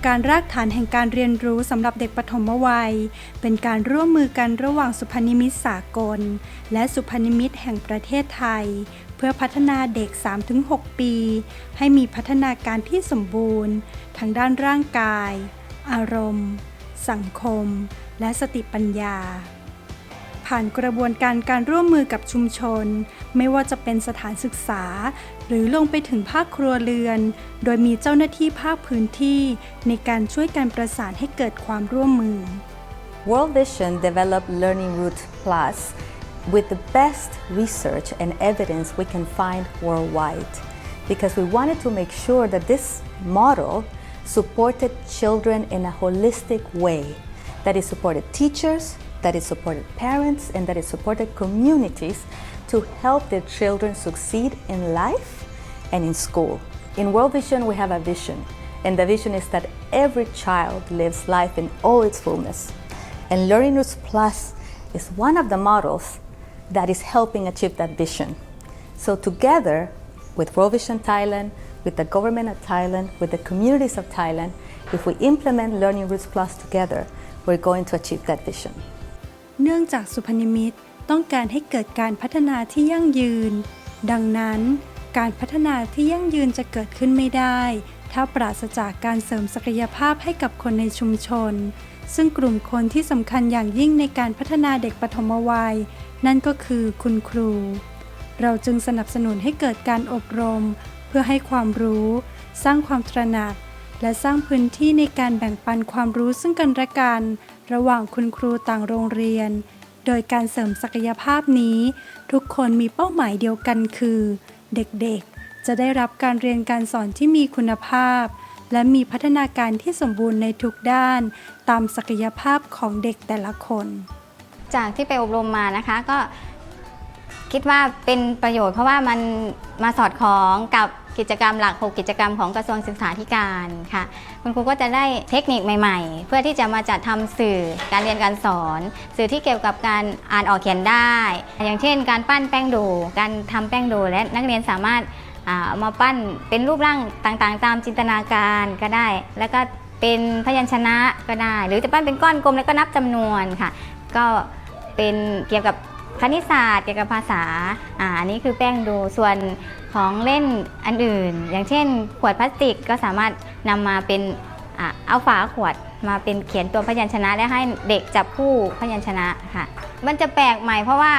งการรากฐานแห่งการเรียนรู้สำหรับเด็กปฐมวัย เป็นการร่วมมือกันระหว่างสุพนิมิตสากล และสุพนิมิตแห่งประเทศไทย เพื่อพัฒนาเด็ก 3-6 ปี ให้มีพัฒนาการที่สมบูรณ์ ทั้งด้านร่างกาย อารมณ์ สังคม และสติปัญญา ผ่านกระบวนการการร่วมมือกับชุมชน ไม่ว่าจะเป็นสถานศึกษา หรือลงไปถึงภาคครัวเรือน โดยมีเจ้าหน้าที่ภาคพื้นที่ ในการช่วยการประสานให้เกิดความร่วมมือ World Vision developed Learning Route Plus with the best research and evidence we can find worldwide because we wanted to make sure that this model supported children in a holistic way, that it supported teachers, that it supported parents, and that it supported communities to help their children succeed in life and in school. In World Vision, we have a vision, and the vision is that every child lives life in all its fullness. And Learning Roots Plus is one of the models that is helping achieve that vision. So, together with World Vision Thailand, with the government of Thailand, with the communities of Thailand, if we implement Learning Roots Plus together, we're going to achieve that vision. เนื่องจากสุพรรณมิตต้องการให้เกิดการพัฒนาที่ยั่งยืน ดังนั้นการพัฒนาที่ยั่งยืนจะเกิดขึ้นไม่ได้ ถ้าปราศจากการเสริมศักยภาพให้กับคนในชุมชน ซึ่งกลุ่มคนที่สำคัญอย่างยิ่งในการพัฒนาเด็กปฐมวัย นั่นก็คือคุณครู เราจึงสนับสนุนให้เกิดการอบรม เพื่อให้ความรู้ สร้างความตระหนัก และสร้างพื้นที่ในการแบ่งปันความรู้ซึ่งกันและกัน ระหว่างคุณครูต่างโรงเรียน โดยการเสริมศักยภาพนี้ ทุกคนมีเป้าหมายเดียวกันคือ เด็กๆ จะได้รับการเรียนการสอนที่มีคุณภาพ และมีพัฒนาการที่สมบูรณ์ในทุกด้าน ตามศักยภาพของเด็กแต่ละคน จากที่ไปอบรมมานะคะก็ คิดว่าเป็นประโยชน์เพราะว่ามันมาสอดคล้องกับกิจกรรมหลัก 6 กิจกรรมของกระทรวงศึกษาธิการค่ะ คุณครูก็จะได้เทคนิคใหม่ๆ เพื่อที่จะมาจัดทำสื่อการเรียนการสอน สื่อที่เกี่ยวกับการอ่านออกเขียนได้ อย่างเช่น การปั้นแป้งโดการทำแป้งโดและนักเรียนสามารถาเอามาปั้นเป็นรูปร่างต่างๆ ตามจินตนาการก็ได้ แล้วก็เป็นพยัญชนะก็ได้ หรือจะปั้นเป็นก้อนกลมแล้วก็นับจำนวนค่ะ ก็เป็นเกี่ยวกับ คณิตศาสตร์เกี่ยวกับภาษาอ่าอันนี้คือแป้งดูส่วนของเล่นอันอื่น อย่างเช่น ขวดพลาสติกก็สามารถนำมาเป็นอ่าเอาฝาขวดมาเป็นเขียนตัวพยัญชนะและให้เด็กจับคู่พยัญชนะค่ะ มันจะแปลกใหม่เพราะว่า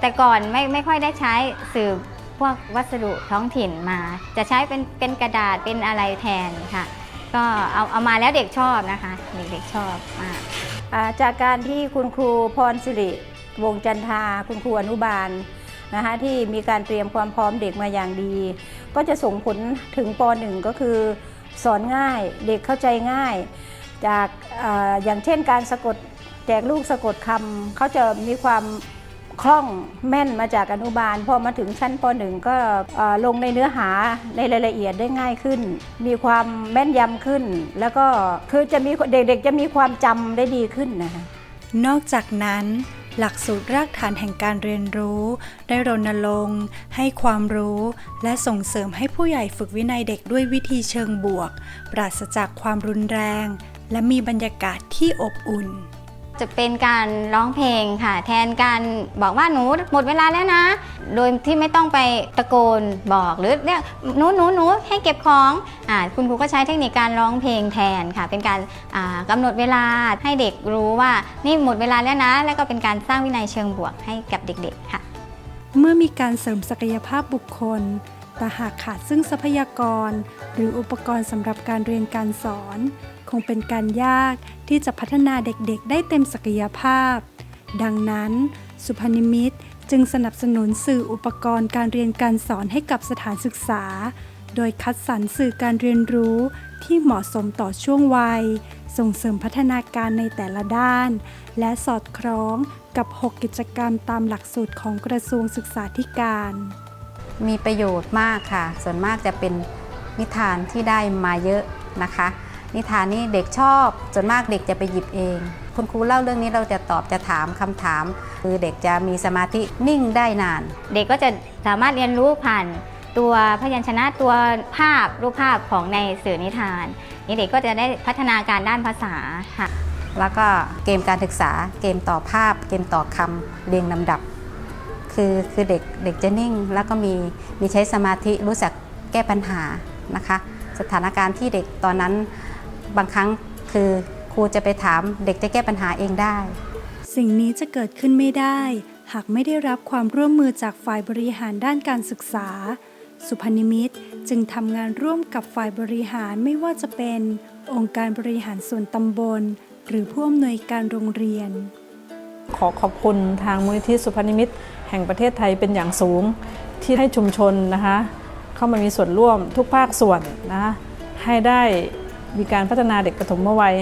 แต่ก่อนไม่ไม่ค่อยได้ใช้สื่อพวกวัสดุท้องถิ่นมา จะใช้เป็นเป็นกระดาษเป็นอะไรแทนค่ะ ก็เอาเอามาแล้วเด็กชอบนะคะ เด็กๆชอบมากอ่าจากการที่คุณครูพรสิริ วงจันทาคุณครูอนุบาลนะคะที่มีการเตรียมความพร้อมเด็กมาอย่างดี ก็จะส่งผลถึงป .1 ก็คือ สอนง่ายเด็กเข้าใจง่าย จากออย่างเช่นการสะกดแจกลูกสะกดคำเขาจะมีความคล่องแม่นมาจากอนุบาลพอมาถึงชั้นป .1 ก็ลงในเนื้อหาในรายละเอียดได้ง่ายขึ้น มีความแม่นยำขึ้น แล้วก็คือจะมีเด็กๆจะมีความจำได้ดีขึ้นนะคะนอกจากนั้น หลักสูตรรากฐานแห่งการเรียนรู้ ได้รณรงค์ให้ความรู้ และส่งเสริมให้ผู้ใหญ่ฝึกวินัยเด็กด้วยวิธีเชิงบวก ปราศจากความรุนแรง และมีบรรยากาศที่อบอุ่น จะเป็นการร้องเพลงค่ะ แทนการบอกว่าหนูหมดเวลาแล้วนะ โดยที่ไม่ต้องไปตะโกนบอกหรือเรียกหนูหนูหนูให้เก็บของอ่าคุณครูก็ใช้เทคนิคการร้องเพลงแทนค่ะ เป็นการอ่ากำหนดเวลาให้เด็กรู้ว่านี่หมดเวลาแล้วนะ แล้วก็เป็นการสร้างวินัยเชิงบวกให้กับเด็กๆค่ะ เมื่อมีการเสริมศักยภาพบุคคลแต่หากขาดซึ่งทรัพยากร หรืออุปกรณ์สำหรับการเรียนการสอน คงเป็นการยากที่จะพัฒนาเด็กๆ ได้เต็มศักยภาพ ดังนั้น สุพนิมิตจึงสนับสนุนสื่ออุปกรณ์การเรียนการสอนให้กับสถานศึกษา โดยคัดสรรสื่อการเรียนรู้ที่เหมาะสมต่อช่วงวัย ส่งเสริมพัฒนาการในแต่ละด้าน และสอดคล้องกับ 6 กิจกรรมตามหลักสูตรของกระทรวงศึกษาธิการ มีประโยชน์มากค่ะ ส่วนมากจะเป็นนิทานที่ได้มาเยอะนะคะ นิทานนี่เด็กชอบ ส่วนมากเด็กจะไปหยิบเอง คุณครูเล่าเรื่องนี้เราจะตอบจะถามคำถาม คือเด็กจะมีสมาธินิ่งได้นาน เด็กก็จะสามารถเรียนรู้ผ่านตัวพยัญชนะตัวภาพรูปภาพของในสื่อนิทานเด็กๆก็จะได้พัฒนาการด้านภาษาค่ะแล้วก็เกมการศึกษาเกมต่อภาพ เกมต่อคำเรียงลำดับ คือคือเด็กเด็กจะนิ่ง แล้วก็มีมีใช้สมาธิรู้จักแก้ปัญหานะคะ สถานการณ์ที่เด็กตอนนั้น บางครั้งคือครูจะไปถามเด็กจะแก้ปัญหาเองได้ สิ่งนี้จะเกิดขึ้นไม่ได้ หากไม่ได้รับความร่วมมือจากฝ่ายบริหารด้านการศึกษา สุพรรณมิตรจึงทำงานร่วมกับฝ่ายบริหารไม่ว่าจะเป็น องค์การบริหารส่วนตำบล หรือผู้อำนวยการโรงเรียน ขอขอบคุณทางมูลนิธิสุพรรณมิตรแห่งประเทศไทยเป็นอย่างสูงที่ให้ชุมชนนะคะ เข้ามามีส่วนร่วมทุกภาคส่วนนะคะให้ได้ มีการพัฒนาเด็กปฐมวัย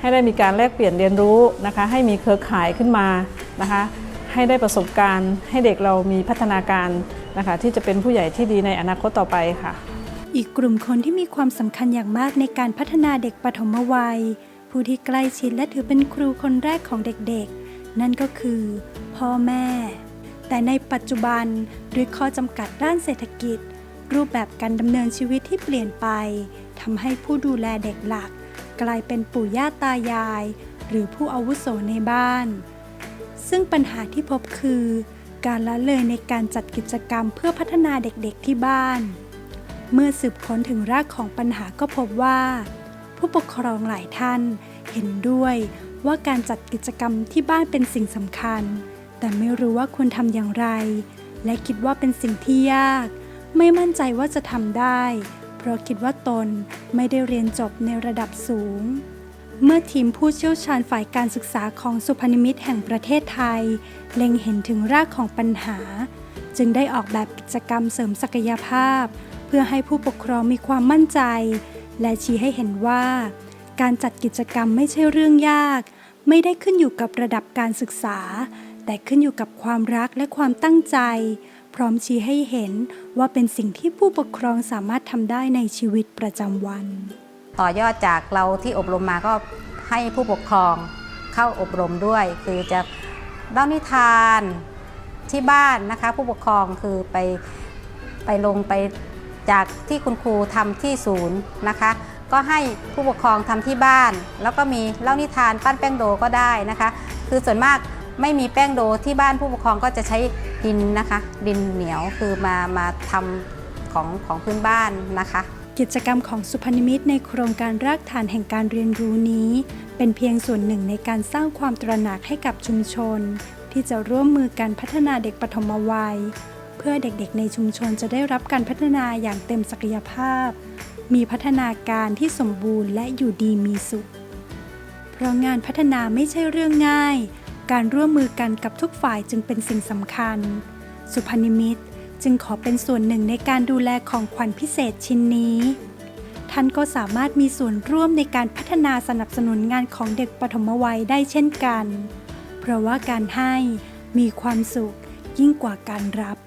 ให้ได้มีการแลกเปลี่ยนเรียนรู้นะคะ ให้มีเครือข่ายขึ้นมานะคะ ให้ได้ประสบการณ์ ให้เด็กเรามีพัฒนาการนะคะ ที่จะเป็นผู้ใหญ่ที่ดีในอนาคตต่อไปค่ะ อีกกลุ่มคนที่มีความสำคัญอย่างมากในการพัฒนาเด็กปฐมวัย ผู้ที่ใกล้ชิดและถือเป็นครูคนแรกของเด็กๆ นั่นก็คือ พ่อแม่ แต่ในปัจจุบันด้วยข้อจำกัดด้านเศรษฐกิจ รูปแบบการดำเนินชีวิตที่เปลี่ยนไป ทำให้ผู้ดูแลเด็กหลัก กลายเป็นปู่ย่าตายาย หรือผู้อาวุโสในบ้าน ซึ่งปัญหาที่พบคือ การละเลยในการจัดกิจกรรมเพื่อพัฒนาเด็กๆที่บ้าน เมื่อสืบค้นถึงรากของปัญหาก็พบว่า ผู้ปกครองหลายท่านเห็นด้วยว่าการจัดกิจกรรมที่บ้านเป็นสิ่งสำคัญ แต่ไม่รู้ว่าควรทำอย่างไร และคิดว่าเป็นสิ่งที่ยาก ไม่มั่นใจว่าจะทำได้ เพราะคิดว่าตนไม่ได้เรียนจบในระดับสูง เมื่อทีมผู้เชี่ยวชาญฝ่ายการศึกษาของสุพรรณมิตแห่งประเทศไทย เล็งเห็นถึงรากของปัญหา จึงได้ออกแบบกิจกรรมเสริมศักยภาพ เพื่อให้ผู้ปกครองมีความมั่นใจ และชี้ให้เห็นว่า การจัดกิจกรรมไม่ใช่เรื่องยาก ไม่ได้ขึ้นอยู่กับระดับการศึกษา แต่ขึ้นอยู่กับความรักและความตั้งใจ พร้อมชี้ให้เห็นว่าเป็นสิ่งที่ผู้ปกครองสามารถทำได้ในชีวิตประจำวัน ต่อยอดจากเราที่อบรมมาก็ให้ผู้ปกครองเข้าอบรมด้วย คือจะเล่านิทานที่บ้านนะคะ ผู้ปกครองคือไปไปลงไปจากที่คุณครูทำที่ศูนย์นะคะ ก็ให้ผู้ปกครองทำที่บ้าน แล้วก็มีเล่านิทานปั้นแป้งโดก็ได้นะคะ คือส่วนมาก ไม่มีแป้งโดที่บ้านผู้ปกครองก็จะใช้ดินนะคะ ดินเหนียวคือมามาทำของของพื้นบ้านนะคะกิจกรรมของสุพรรณมิตรในโครงการรากฐานแห่งการเรียนรู้นี้ เป็นเพียงส่วนหนึ่งในการสร้างความตระหนักให้กับชุมชน ที่จะร่วมมือกันพัฒนาเด็กปฐมวัย เพื่อเด็กๆ ในชุมชนจะได้รับการพัฒนาอย่างเต็มศักยภาพ มีพัฒนาการที่สมบูรณ์และอยู่ดีมีสุข เพราะงานพัฒนาไม่ใช่เรื่องง่าย การร่วมมือกันกับทุกฝ่ายจึงเป็นสิ่งสำคัญ สุพนิมิตจึงขอเป็นส่วนหนึ่งในการดูแลของขวัญพิเศษชิ้นนี้ ท่านก็สามารถมีส่วนร่วมในการพัฒนาสนับสนุนงานของเด็กปฐมวัยได้เช่นกัน เพราะว่าการให้มีความสุขยิ่งกว่าการรับ